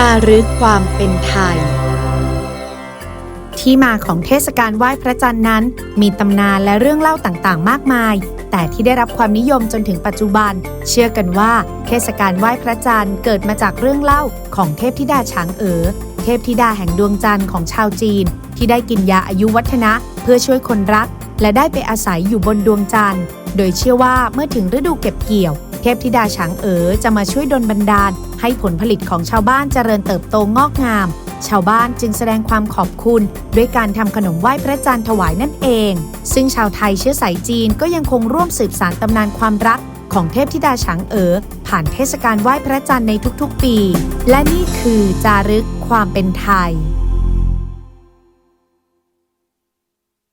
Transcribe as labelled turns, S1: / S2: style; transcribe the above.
S1: จารึกความเป็นไทย
S2: ที่มาของเทศกาลไหว้พระจันทร์นั้น มีตำนานและเรื่องเล่าต่างๆ มากมาย แต่ที่ได้รับความนิยมจนถึงปัจจุบัน เชื่อกันว่า เทศกาลไหว้พระจันทร์เกิดมาจากเรื่องเล่าของเทพธิดาช้างเอ๋อเทพธิดาแห่งดวงจันทร์ของชาวจีน ที่ได้กินยาอายุวัฒนะ เพื่อช่วยคนรัก และได้ไปอาศัยอยู่บนดวงจันทร์ โดยเชื่อว่าเมื่อถึงฤดูเก็บเกี่ยว เทพธิดาช้างเอ๋อจะมาช่วยดลบันดาลให้ผลผลิตของชาวบ้านเจริญเติบโตงอกงาม ชาวบ้านจึงแสดงความขอบคุณ ด้วยการทำขนมไหว้พระจันทร์ถวายนั่นเอง ซึ่งชาวไทยเชื้อสายจีนก็ยังคงร่วมสืบสานตำนานความรักของเทพธิดาฉางเอ๋อผ่านเทศกาลไหว้พระจันทร์ในทุกๆปี และนี่คือจารึกความเป็นไทย